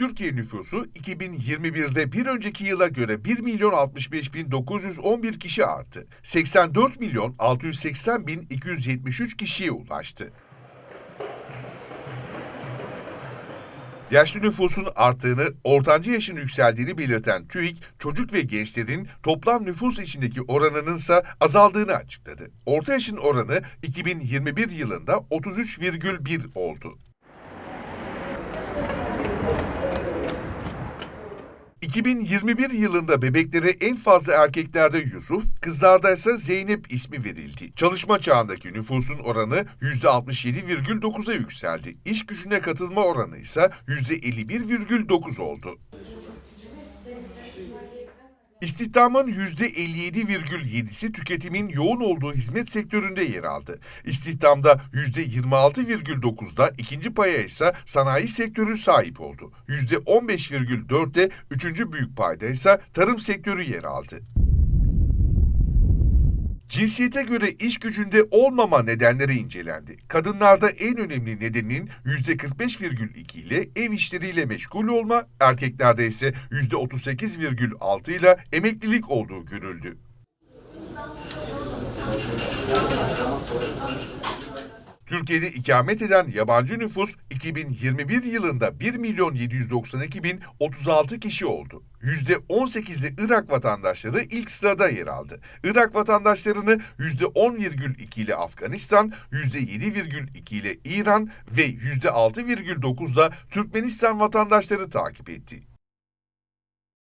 Türkiye nüfusu 2021'de bir önceki yıla göre 1 milyon 65 bin 911 kişi arttı. 84 milyon 680 bin 273 kişiye ulaştı. Yaşlı nüfusun arttığını, ortancı yaşın yükseldiğini belirten TÜİK, çocuk ve gençlerin toplam nüfus içindeki oranının ise azaldığını açıkladı. Orta yaşın oranı 2021 yılında 33,1 oldu. 2021 yılında bebeklere en fazla erkeklerde Yusuf, kızlarda ise Zeynep ismi verildi. Çalışma çağındaki nüfusun oranı %67,9'a yükseldi. İş gücüne katılma oranı ise %51,9 oldu. İstihdamın %57,7'si tüketimin yoğun olduğu hizmet sektöründe yer aldı. İstihdamda %26,9'da ikinci paya ise sanayi sektörü sahip oldu. %15,4'de üçüncü büyük payda ise tarım sektörü yer aldı. Cinsiyete göre iş gücünde olmama nedenleri incelendi. Kadınlarda en önemli nedenin %45,2 ile ev işleriyle meşgul olma, erkeklerde ise %38,6 ile emeklilik olduğu görüldü. Türkiye'de ikamet eden yabancı nüfus 2021 yılında 1 milyon 792 bin 36 kişi oldu. %18'li Irak vatandaşları ilk sırada yer aldı. Irak vatandaşlarını %10,2 ile Afganistan, %7,2 ile İran ve %6,9 ile Türkmenistan vatandaşları takip etti.